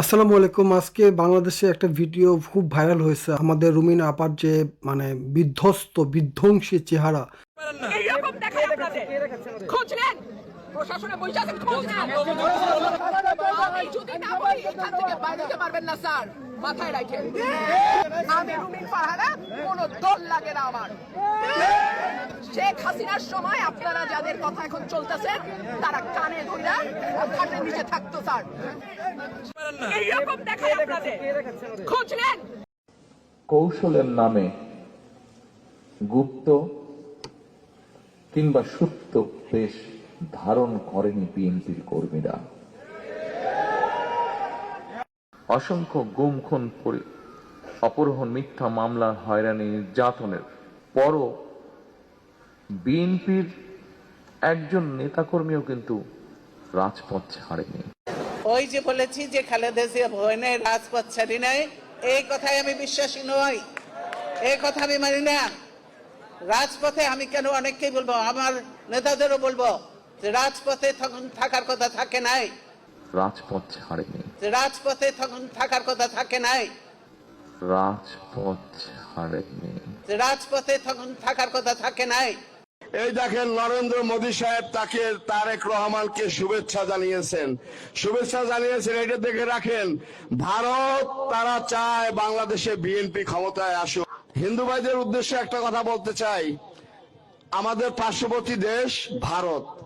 আসসালামু আলাইকুম। আজকে বাংলাদেশে একটা ভিডিও খুব ভাইরাল হয়েছে। আমাদের রুমিন আপার যে মানে বিধ্বস্ত, বিধ্বংসী চেহারা। প্রশাসনে বসে আছেন খোঁজ নেন আমি যদি না বলি এখান থেকে বাইরে পারবেন না স্যার। মাথায় রাখেন আমি রুমিন ফারহানা কোনো দল লাগে না আমার। শেখ হাসিনার সময় আপনারা যাদের কথা এখন চলতেছে তারা কানে ধরে খাটের নিচে থাকতো স্যার। এইরকম দেখায় আপনাদের। খোঁজ নেন। কৌশলের নামে গুপ্ত কিংবা সুপ্ত বেশ। ধারণ করেনি বিএনপির কর্মীরা। অসংখ্য গুম খুন পরি অপহরণ মিথ্যা মামলা হয়রানি নির্যাতনের পরও বিএনপির একজন নেতাকর্মীও কিন্তু রাজপথ ছাড়েনি। ওই যে বলেছি যে খালেদা জিয়া ভয় নেই রাজপথ ছাড়ি নাই, এই কথায় আমি বিশ্বাসী নই। এই কথা আমি মানি না। রাজপথে আমি কেন অনেককেই বলব? আমার নেতাদেরও বলব। রাজপথে তখন থাকার কথা থাকে নাই। রাজপথ ছাড়েনি। রাজপথে তখন থাকার কথা থাকে নাই। রাজপথ ছাড়েনি। রাজপথে তখন থাকার কথা থাকে নাই। এই দেখেন নরেন্দ্র মোদী সাহেব তাকে তারেক রহমানকে শুভেচ্ছা জানিয়েছেন। শুভেচ্ছা জানিয়েছেন এটা দেখে রাখেন ভারত তারা চায় বাংলাদেশে বিএনপি ক্ষমতায় আসুক। হিন্দু ভাইদের উদ্দেশ্যে একটা কথা বলতে চাই। আমাদের পার্শ্ববর্তী দেশ ভারত।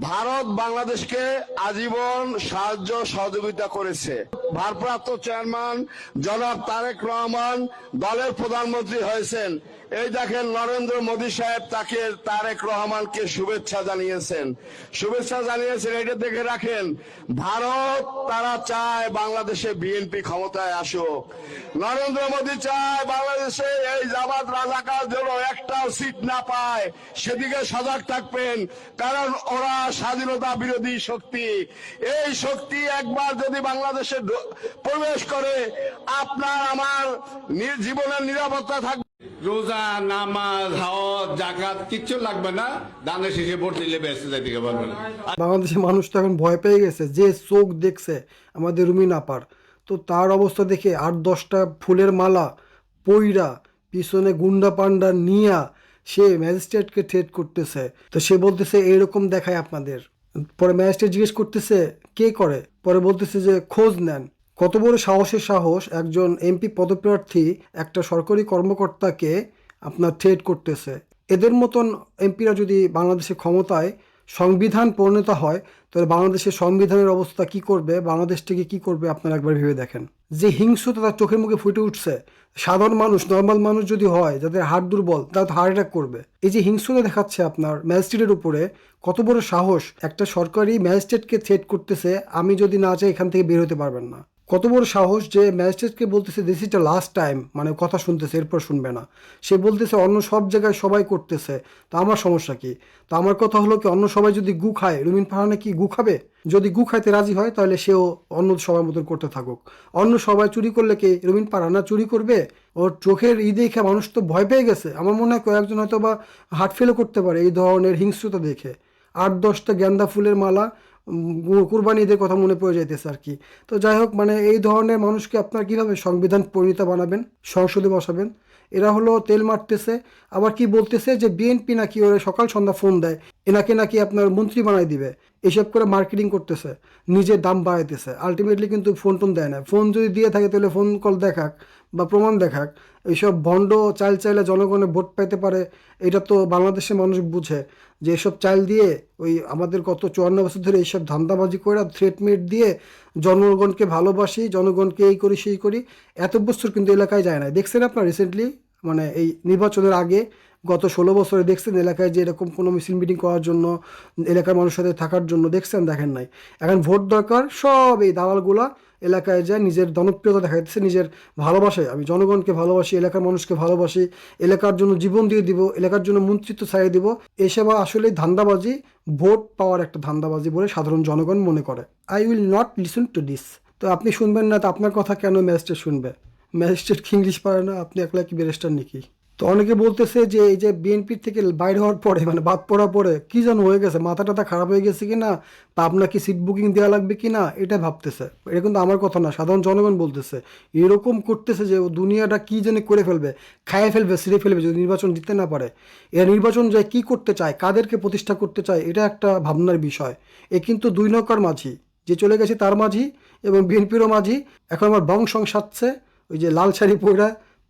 ভারত বাংলাদেশকে আজীবন সাহায্য সহযোগিতা করেছে। ভারপ্রাপ্ত চেয়ারম্যান জনাব তারেক রহমান দলের প্রধানমন্ত্রী হয়েছেন। এই দেখেন নরেন্দ্র মোদী সাহেব তাকে তারেক রহমানকে শুভেচ্ছা জানিয়েছেন। শুভেচ্ছা জানিয়েছেন, এটা দেখে রাখেন, ভারত তারা চায় বাংলাদেশে বিএনপি ক্ষমতায় আসুক। নরেন্দ্র মোদী চায় বাংলাদেশে এই জামাত রাজাকার যেন একটাও সিট না পায়, সেদিকে সজাগ থাকবেন, কারণ ওরা স্বাধীনতা বিরোধী শক্তি। এই শক্তি একবার যদি বাংলাদেশে প্রবেশ করে আপনার আমার জীবনের নিরাপত্তা থাকবে। রোজা নামাজ হাওয়াত জাকাত কিচ্ছু লাগবে না। দানের শেষে ভোট দিলে বেসে যাইতে পারবে না। বাংলাদেশের মানুষ তো এখন ভয় পেয়ে গেছে যে চোখ দেখছে আমাদের রুমিনা আপার তো তার অবস্থা দেখে আট দশটা ফুলের মালা পইরা পিছনে গুন্ডা পান্ডা নিয়া সে ম্যাজিস্ট্রেটকে থ্রেট করতেছে। তো সে বলতেছে এরকম দেখায় আপনাদের। পরে ম্যাজিস্ট্রেট জিজ্ঞেস করতেছে কে করে? পরে বলতেছে যে, খোঁজ নেন। কত বড় সাহসের সাহস একজন এমপি পদপ্রার্থী একটা সরকারি কর্মকর্তাকে আপনার থ্রেট করতেছে। এদের মতন এমপিরা যদি বাংলাদেশে ক্ষমতায় সংবিধান পরিণত হয়, তাহলে বাংলাদেশের সংবিধানের অবস্থা কি করবে বাংলাদেশ থেকে কি করবে আপনারা একবার ভেবে দেখেন। যে হিংস্রতা তার চোখের মুখে ফুটে উঠছে, সাধারণ মানুষ নর্মাল মানুষ যদি হয়, যাদের হার্ট দুর্বল, তারা তো হার্ট অ্যাটাক করবে। এই যে হিংস্রতা দেখাচ্ছে আপনার ম্যাজিস্ট্রেটের উপরে, কত বড় সাহস একটা সরকারি ম্যাজিস্ট্রেটকে থ্রেট করতেছে, আমি যদি না চাই এখান থেকে বের হতে পারবেন না। কত বড় সাহস যে ম্যাজিস্ট্রেটকে বলতেছে দিস ইজ লাস্ট টাইম মানে কথা শুনতেছে, এরপর শুনবে না। সে বলতেছে, অন্য সব জায়গায় সবাই করতেছে। তা আমার সমস্যা কি? তা আমার কথা হলো কি, অন্য সবাই যদি গু খায়, রুমিন ফারহানা কি গু খাবে? যদি গু খাইতে রাজি হয়, তাহলে সেও অন্য সবার মতন করতে থাকুক। অন্য সবাই চুরি করলে কি রুমিন ফারহানা চুরি করবে? ওর চোখের ই দেখে মানুষ তো ভয় পেয়ে গেছে। আমার মনে হয় কয়েকজন হয়তো বা হার্ট ফেলও করতে পারে এই ধরনের হিংস্রতা দেখে। আট দশটা গেন্দা ফুলের মালা কুরবানি ঈদের কথা মনে পড়ে যাইতেছে আর কি। তো যাই হোক মানে এই ধরনের মানুষকে আপনার কীভাবে সংবিধান পরিণত বানাবেন, সংসদে বসাবেন? এরা হলো তেল মারতেছে, আবার কি বলতেছে যে বিএনপি নাকি ওরা সকাল সন্ধ্যা ফোন দেয়, এনাকে নাকি আপনার মন্ত্রী বানাই দিবে, এসব করে মার্কেটিং করতেছে, নিজের দাম বাড়াইতেছে। আলটিমেটলি কিন্তু ফোন টোন দেয় না। ফোন যদি দিয়ে থাকে তাহলে ফোন কল দেখাক বা প্রমাণ দেখাক, এইসব ভণ্ড চাল চাইলে জনগণে ভোট পাইতে পারে, এটা তো বাংলাদেশের মানুষ বুঝে যে এসব চাল দিয়ে ওই আমাদের গত চুয়ান্ন বছর ধরে এইসব ধান্দাবাজি করে থ্রেট মেট দিয়ে জনগণকে ভালোবাসি, জনগণকে এই করি, সেই করি, এত বছর কিন্তু এলাকায় যায় না দেখছেন আপনার রিসেন্টলি মানে এই নির্বাচনের আগে গত ষোলো বছরে দেখছেন এলাকায় যে এরকম কোনো মিছিল মিটিং করার জন্য, এলাকার মানুষের সাথে থাকার জন্য দেখছেন, দেখেন নাই। এখন ভোট দরকার, সব এই দালালগুলা এলাকায় যায়, নিজের জনপ্রিয়তা দেখাইতেছে, নিজের ভালোবাসায়। আমি জনগণকে ভালোবাসি, এলাকার মানুষকে ভালোবাসি, এলাকার জন্য জীবন দিয়ে দিব, এলাকার জন্য মন্ত্রিত্ব ছাড়িয়ে দিব। এসব আসলে ধান্দাবাজি, ভোট পাওয়ার একটা ধান্দাবাজি বলে সাধারণ জনগণ মনে করে। I will not listen to this তো আপনি শুনবেন না, তো আপনার কথা কেন ম্যাজিস্ট্রেট শুনবে? ম্যাজিস্ট্রেট কি ইংলিশ পারে না? আপনি একলা কি ব্যারিস্টার নাকি? তো অনেকে বলতেছে যে এই যে বিএনপির থেকে বাইরে হওয়ার পরে মানে বাদ পড়ার পরে কি যেন হয়ে গেছে মাথা টাথা খারাপ হয়ে গেছে কি না বা আপনার কি সিট বুকিং দেওয়া লাগবে কি না এটা ভাবতেছে। এটা কিন্তু আমার কথা না, সাধারণ জনগণ বলতেছে। এরকম করতেছে যে ও দুনিয়াটা কি যেন করে ফেলবে, খাইয়ে ফেলবে, ছিঁড়ে ফেলবে যদি নির্বাচন জিততে না পারে। এরা নির্বাচন যায় কি করতে চায়, কাদেরকে প্রতিষ্ঠা করতে চায়, এটা একটা ভাবনার বিষয়। এ কিন্তু দুই নৌকার মাঝি, যে চলে গেছে তার মাঝি এবং বিএনপিরও মাঝি। এখন আমার বংশ সাজছে ওই যে লাল শাড়ি পইরা,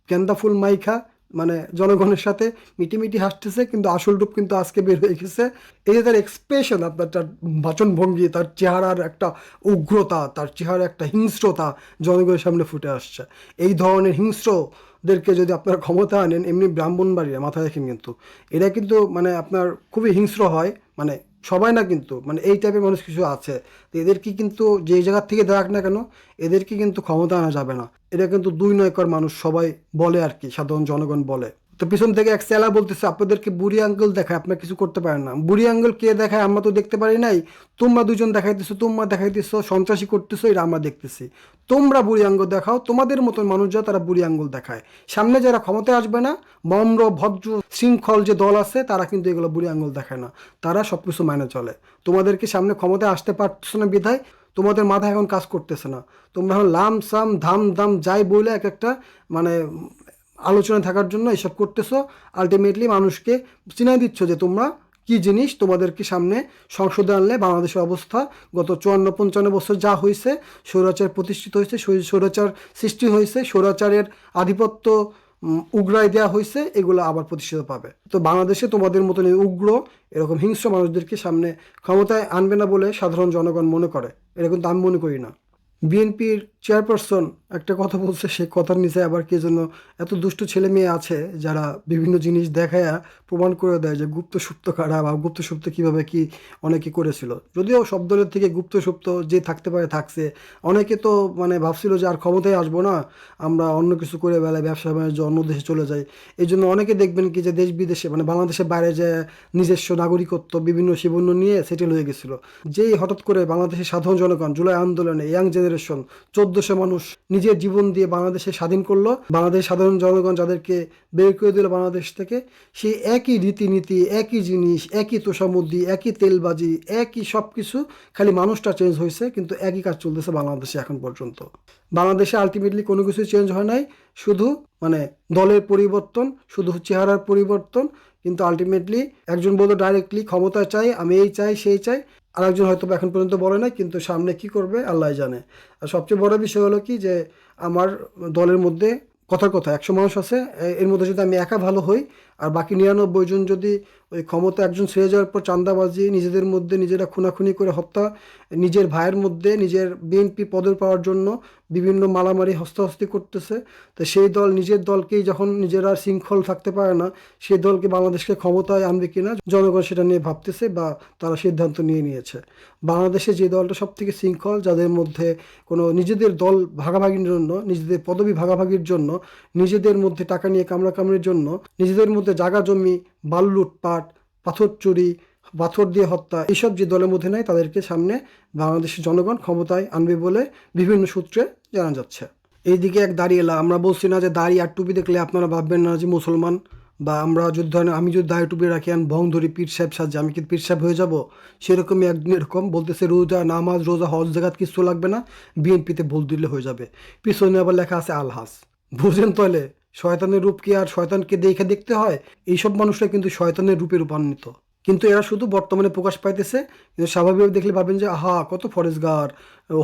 গেন্দা ফুল মাইখা মানে জনগণের সাথে মিটিমিটি হাসতেছে, কিন্তু আসল রূপ কিন্তু আজকে বের হয়ে গেছে। এই যে তার এক্সপ্রেশন আপনার তার বাচনভঙ্গি, তার চেহারার একটা উগ্রতা, তার চেহারার একটা হিংস্রতা জনগণের সামনে ফুটে আসছে। এই ধরনের হিংস্রদেরকে যদি আপনার ক্ষমতা আনেন, এমনি ব্রাহ্মণবাড়িয়া মাথায় রাখেন কিন্তু, এরা কিন্তু মানে আপনার খুবই হিংস্র হয় মানে সবাই না কিন্তু মানে এই টাইপের মানুষ কিছু আছে। তো এদেরকে কিন্তু যে জায়গার থেকে দেখ না কেন, এদেরকে কিন্তু ক্ষমতা আনা যাবে না। এটা কিন্তু দুই নয়কর মানুষ সবাই বলে আর কি, সাধারণ জনগণ বলে। তো পিছন থেকে এক স্যালা বলতেছে, আপনাদেরকে বুড়ি আঙ্গুল দেখায়, আপনারা কিছু করতে পারেন না। বুড়ি আঙ্গুল কে দেখায়, আমরা তো দেখতে পারি নাই। তোমরা দুজন দেখাইতেছো, তোমরা দেখাইতেছো, সন্ত্রাসী করতেছো এটা আমরা দেখতেছি। তোমরা বুড়ি আঙ্গুল দেখাও, তোমাদের মতন মানুষ যা তারা বুড়ি আঙ্গুল দেখায়। সামনে যারা ক্ষমতায় আসবে না, নম্র, ভদ্র, শৃঙ্খল যে দল আছে, তারা কিন্তু এগুলো বুড়ি আঙ্গুল দেখায় না। তারা সব কিছু মাইনে চলে। তোমাদেরকে সামনে ক্ষমতায় আসতে পারছ না বিধায়, তোমাদের মাথায় এখন কাজ করতেছে না। তোমরা এখন লাম সাম ধাম দাম যাই বলে এক একটা মানে আলোচনায় থাকার জন্য এসব করতেছো। আলটিমেটলি মানুষকে চিনাই দিচ্ছ যে তোমরা কি জিনিস তোমাদেরকে সামনে সংসদে আনলে বাংলাদেশের অবস্থা গত চুয়ান্ন পঞ্চান্ন বছর যা হয়েছে, স্বৈরাচার প্রতিষ্ঠিত হয়েছে, স্বৈ- স্বৈরাচার সৃষ্টি হয়েছে, স্বৈরাচারের আধিপত্য উগ্রায় দেওয়া হয়েছে, এগুলো আবার প্রতিষ্ঠিত পাবে। তো বাংলাদেশে তোমাদের মতন এই উগ্র, এরকম হিংস্র মানুষদেরকে সামনে ক্ষমতায় আনবে না বলে সাধারণ জনগণ মনে করে। এরকম কিন্তু আমি মনে করি না। বিএনপির চেয়ারপারসন একটা কথা বলছে, সে কথার নিচে আবার কে জন্য এত দুষ্টু ছেলে মেয়ে আছে যারা বিভিন্ন জিনিস দেখায়া প্রমাণ করে দেয় যে গুপ্ত সুপ্ত কারা বা গুপ্ত সুপ্ত কীভাবে কি অনেকে করেছিল। যদিও সব দলের থেকে গুপ্ত সুপ্ত যে থাকতে পারে থাকছে। অনেকে তো মানে ভাবছিল যে আর ক্ষমতায় আসব না, আমরা অন্য কিছু করে বেলায় ব্যবসা বাণিজ্য অন্য দেশে চলে যাই। এই জন্য অনেকে দেখবেন কি যে দেশ বিদেশে মানে বাংলাদেশের বাইরে যে নিজস্ব নাগরিকত্ব, বিভিন্ন শিবন্য নিয়ে সেটেল হয়ে গেছিল। যেই হঠাৎ করে বাংলাদেশের সাধারণ জনগণ জুলাই আন্দোলনে ইয়াং জেনারেশন চোদ্দশো মানুষ নিজের জীবন দিয়ে বাংলাদেশে স্বাধীন করল। বাংলাদেশ সাধারণ জনগণ যাদেরকে বের করে দিল বাংলাদেশ থেকে সেই একই রীতিনীতি, একই জিনিস, একই তোষামুদ্দি, একই তেলবাজি, একই সব কিছু খালি মানুষটা চেঞ্জ হয়েছে, কিন্তু একই কাজ চলতেছে বাংলাদেশে এখন পর্যন্ত। বাংলাদেশে আলটিমেটলি কোনো কিছু চেঞ্জ হয় নাই, শুধু মানে দলের পরিবর্তন, শুধু চেহারার পরিবর্তন, কিন্তু আলটিমেটলি একজন বলতো ডাইরেক্টলি ক্ষমতা চাই, আমি এই চাই, সেই চাই। আর একজন হয়তো এখন পর্যন্ত বলে নাই, কিন্তু সামনে কি করবে আল্লাহ জানে। আর সবচেয়ে বড় বিষয় হলো কি যে আমার দলের মধ্যে কথার কথা, একশো মানুষ আছে এর মধ্যে যদি আমি একা ভালো হই আর বাকি নিরানব্বই জন যদি ওই ক্ষমতা একজন ছেড়ে যাওয়ার পর চান্দাবাজি নিজেদের মধ্যে নিজেরা খুনাখুনি করে হত্যা, নিজের ভাইয়ের মধ্যে নিজের বিএনপি পদের পাওয়ার জন্য বিভিন্ন মালামারি হস্তাহস্তি করতেছে, তো সেই দল নিজের দলকেই যখন নিজেরা শৃঙ্খল থাকতে পারে না, সেই দলকে বাংলাদেশকে ক্ষমতায় আনবে কিনা, জনগণ সেটা নিয়ে ভাবতেছে বা তারা সিদ্ধান্ত নিয়ে নিয়েছে। বাংলাদেশে যে দলটা সব থেকে শৃঙ্খল, যাদের মধ্যে কোনো নিজেদের দল ভাগাভাগির জন্য, নিজেদের পদবি ভাগাভাগির জন্য, নিজেদের মধ্যে টাকা নিয়ে কামড়াকামড়ির জন্য, নিজেদের মধ্যে জাগা জমি, বালু লুটপাট, পাথর চুরি, পাথর দিয়ে হত্যা এইসব যে দলের মধ্যে নাই, তাদেরকে সামনে বাংলাদেশের জনগণ ক্ষমতায় আনবে বলে বিভিন্ন সূত্রে জানা যাচ্ছে। এইদিকে এক দাঁড়িয়েলা, আমরা বলছি না যে দাড়ি আর টুপি দেখলে আপনারা ভাববেন না যে মুসলমান বা আমরা যদি ধরেন আমি যদি দাড়ি টুপি রাখি, আমি ভং ধরি পীর সাহেব সাজে, আমি কি পীর সাহেব হয়ে যাব? সেরকমই একদিন এরকম বলতেছে, রোজা, নামাজ, রোজা, হজ জাগাত কিছু লাগবে না, বিএনপিতে ভুল দিলে হয়ে যাবে। পিছনে আবার লেখা আছে আলহাস বুঝেন তাহলে? শয়তানের রূপ কি আর শয়তানকে দেখে দেখতে হয়? এইসব মানুষরা কিন্তু শয়তানের রূপে রূপান্বিত। কিন্তু এরা শুধু বর্তমানে প্রকাশ পাইতেছে, কিন্তু স্বাভাবিকভাবে দেখলে ভাবেন যে, আহা, কত ফরেস্টগার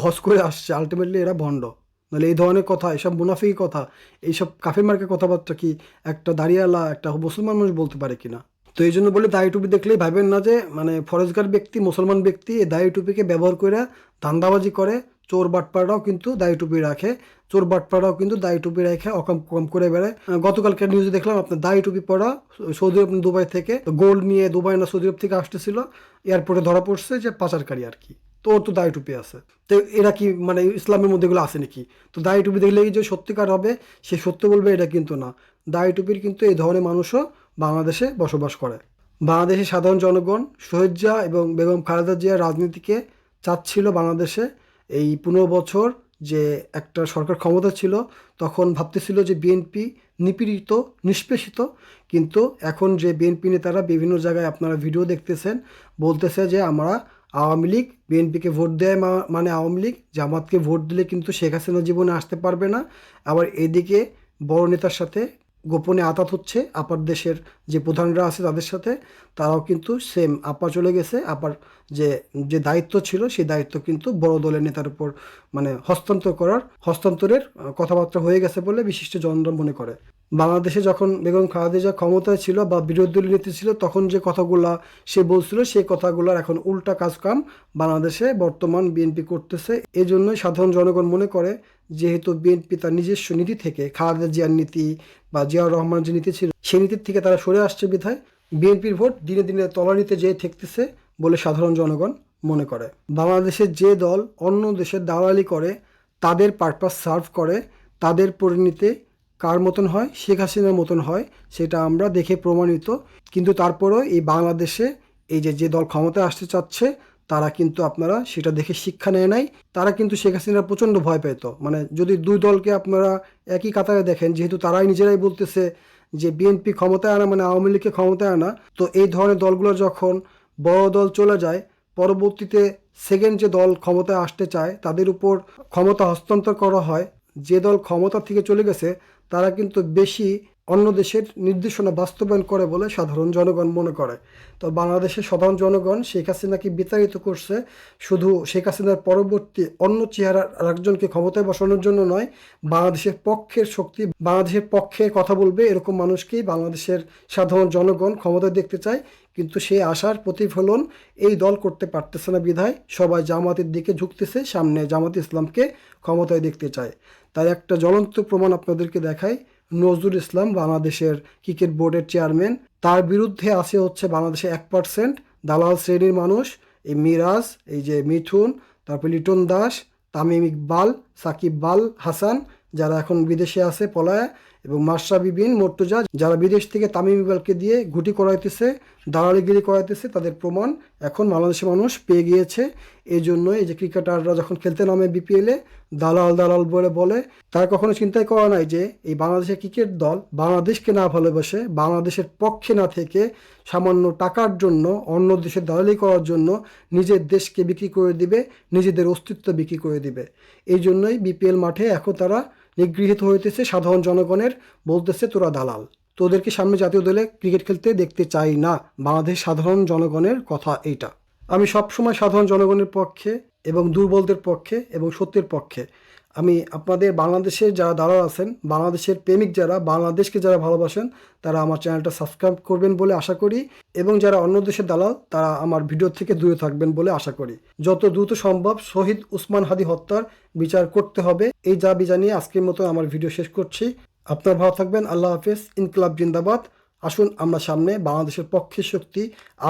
হজ করে আসছে। আলটিমেটলি এরা ভণ্ড। নাহলে এই ধরনের কথা, এসব মুনাফিক কথা, এইসব কাফের মার্কের কথাবার্তা কি একটা দাঁড়িয়ালা, একটা মুসলমান মানুষ বলতে পারে কিনা? তো এই জন্য বলে দাড়ি টুপি দেখলেই ভাবেন না যে মানে ফরেজগার ব্যক্তি, মুসলমান ব্যক্তি, এই দাড়ি টুপিকে ব্যবহার করে ধান্দাবাজি করে চোর বাটপাড়াও কিন্তু দাড়ি টুপি রাখে। চোর বাটপাড়াও কিন্তু দাড়ি টুপি রেখে অকম কম করে বেড়ায়। গতকালকে নিউজে দেখলাম, আপনার দাড়ি টুপি পরা সৌদি আরব, দুবাই থেকে গোল্ড নিয়ে দুবাই না সৌদি আরব থেকে আসতেছিল। এয়ারপোর্টে ধরা পড়ছে যে পাচারকারী আর কি। তো ওর তো দাড়ি টুপি আছে। তো এরা কি মানে ইসলামের মধ্যে এগুলো আছে নাকি? তো দাড়ি টুপি দেখলে যে সত্যিকার হবে, সে সত্য বলবে এটা কিন্তু না। দাড়ি টুপির কিন্তু এই ধরনের মানুষও বাংলাদেশে বসবাস করে। বাংলাদেশের সাধারণ জনগণ জিয়া এবং বেগম খালেদা জিয়ার রাজনীতিকে চাচ্ছিল বাংলাদেশে এই পনেরো বছর যে একটা সরকার ক্ষমতা ছিল, তখন ভাবতেছিল যে বিএনপি নিপীড়িত, নিষ্পেষিত। কিন্তু এখন যে বিএনপি নেতারা বিভিন্ন জায়গায় আপনারা ভিডিও দেখতেছেন, বলতেছে যে আমরা আওয়ামী লীগ বিএনপিকে ভোট দেয় মানে আওয়ামী লীগ, জামাতকে ভোট দিলে কিন্তু শেখ হাসিনা জীবনে আসতে পারবে না। আবার এদিকে বড় নেতার সাথে গোপনে আতাত হচ্ছে আপার দেশের যে প্রধানরা আছে তাদের সাথে, তারাও কিন্তু সেম আপা চলে গেছে। আপার যে যে দায়িত্ব ছিল সেই দায়িত্ব কিন্তু বড় দলের নেতার উপর মানে হস্তান্তর করার, হস্তান্তরের কথাবার্তা হয়ে গেছে বলে বিশিষ্ট জনরা মনে করে। বাংলাদেশে যখন বেগম খালেদা ক্ষমতায় ছিল বা বিরোধী দলীয় নেত্রী ছিল, তখন যে কথাগুলা সে বলছিল, সেই কথাগুলোর এখন উল্টা কাজ কাম বাংলাদেশে বর্তমান বিএনপি করতেছে। এই জন্যই সাধারণ জনগণ মনে করে, যেহেতু বিএনপি তার নিজস্ব নীতি থেকে খালেদা জিয়ার নীতি বা জিয়াউর রহমান যে নীতি ছিল, সেই নীতির থেকে তারা সরে আসছে বিধায় বিএনপির ভোট দিনে দিনে তলানিতে যেয়ে ঠেকতেছে বলে সাধারণ জনগণ মনে করে। বাংলাদেশের যে দল অন্য দেশের দালালি করে, তাদের পারপাস সার্ভ করে, তাদের পরিণতি কার মতন হয়? শেখ হাসিনার মতন হয়, সেটা আমরা দেখে প্রমাণিত। কিন্তু তারপরেও এই বাংলাদেশে এই যে যে দল ক্ষমতায় আসতে চাচ্ছে, তারা কিন্তু আপনারা সেটা দেখে শিক্ষা নেয় নাই। তারা কিন্তু শেখ হাসিনার প্রচণ্ড ভয় পেত। মানে যদি দুই দলকে আপনারা একই কাতারে দেখেন, যেহেতু তারাই নিজেরাই বলতেছে যে বিএনপি ক্ষমতায় আনা মানে আওয়ামী লীগকে ক্ষমতায় আনা, তো এই ধরনের দলগুলো যখন বড় দল চলে যায়, পরবর্তীতে সেকেন্ড যে দল ক্ষমতায় আসতে চায়, তাদের উপর ক্ষমতা হস্তান্তর করা হয়। যে দল ক্ষমতা থেকে চলে গেছে তারা কিন্তু বেশি অন্য দেশের নির্দেশনা বাস্তবায়ন করে বলে সাধারণ জনগণ মনে করে। তো বাংলাদেশের সাধারণ জনগণ শেখ হাসিনাকে বিতাড়িত করছে শুধু শেখ হাসিনার পরবর্তী অন্য চেহারা একজনকে ক্ষমতায় বসানোর জন্য নয়, বাংলাদেশের পক্ষের শক্তি, বাংলাদেশের পক্ষে কথা বলবে এরকম মানুষকেই বাংলাদেশের সাধারণ জনগণ ক্ষমতায় দেখতে চায়। কিন্তু সেই আশার প্রতিফলন এই দল করতে পারতেছে না বিধায় সবাই জামাতের দিকে ঝুঁকতেছে, সামনে জামাত ইসলামকে ক্ষমতায় দেখতে চায়। তার একটা জ্বলন্ত প্রমাণ আপনাদেরকে দেখাই। নজরুল ইসলাম বাংলাদেশের ক্রিকেট বোর্ডের চেয়ারম্যান। তার বিরুদ্ধে আছে হচ্ছে বাংলাদেশে এক পার্সেন্ট দালাল শ্রেণির মানুষ। এই মিরাজ, এই যে মিথুন তারপর লিটন দাস, তামিম ইকবাল, সাকিব বাল হাসান, যারা এখন বিদেশে আছে, পলায়। এবং মাশরাফি বিন মর্তুজা যারা বিদেশ থেকে তামিম ইকবালকে দিয়ে গুটি করাইতেছে, দালালিগিরি করাইতেছে, তাদের প্রমাণ এখন বাংলাদেশের মানুষ পেয়ে গিয়েছে। এই জন্য এই যে ক্রিকেটাররা যখন খেলতে নামে বিপিএলে দালাল দালাল বলে বলে, তার কখনো চিন্তাই করা নাই যে এই বাংলাদেশের ক্রিকেট দল বাংলাদেশকে না ভালোবাসে, বাংলাদেশের পক্ষে না থেকে সামান্য টাকার জন্য, অন্য দেশের দালালি করার জন্য নিজের দেশকে বিক্রি করে দিবে, নিজেদের অস্তিত্ব বিক্রি করে দিবে। এই জন্যই বিপিএল মাঠে এখন তারা নিগৃহীত হইতেছে সাধারণ জনগণের, বলতেছে তোরা দালাল। তোদেরকে সামনে জাতীয় দলে ক্রিকেট খেলতে দেখতে চাই না। বাংলাদেশ সাধারণ জনগণের কথা এইটা। আমি সবসময় সাধারণ জনগণের পক্ষে এবং দুর্বলদের পক্ষে এবং সত্যের পক্ষে আমি আপনাদের বাংলাদেশের যারা দালাল আছেন, বাংলাদেশের প্রেমিক যারা, বাংলাদেশকে যারা ভালোবাসেন, তারা আমার চ্যানেলটা সাবস্ক্রাইব করবেন বলে আশা করি এবং যারা অন্য দেশের দালাল, তারা আমার ভিডিও থেকে দূরে থাকবেন বলে আশা করি। যত দ্রুত সম্ভব শহীদ উসমান হাদি হত্যার বিচার করতে হবে। এই দাবি জানিয়ে আজকের মতো আমার ভিডিও শেষ করছি। আপনার ভালো থাকবেন, আল্লাহ হাফেজ, ইনকলাব জিন্দাবাদ। আসুন আমরা সামনে বাংলাদেশের পক্ষের শক্তি,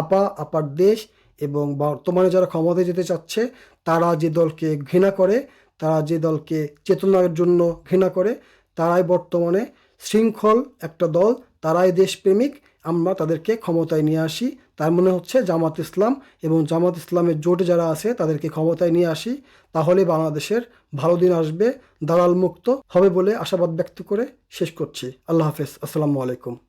আপা, আপার দেশ এবং বর্তমানে যারা ক্ষমতায় যেতে চাচ্ছে, তারা যে দলকে ঘৃণা করে তারা যে দলকে চেতনার জন্য ঘৃণা করে, তারাই বর্তমানে শৃঙ্খল একটা দল, তারাই দেশপ্রেমিক। আমরা তাদেরকে ক্ষমতায় নিয়ে আসি। তার মনে হচ্ছে জামাত ইসলাম এবং জামাত ইসলামের জোটে যারা আছে, তাদেরকে ক্ষমতায় নিয়ে আসি। তাহলে বাংলাদেশের ভালো দিন আসবে দালাল মুক্ত হবে বলে আশাবাদ ব্যক্ত করে শেষ করছি। আল্লাহ হাফেজ। আসসালামু আলাইকুম।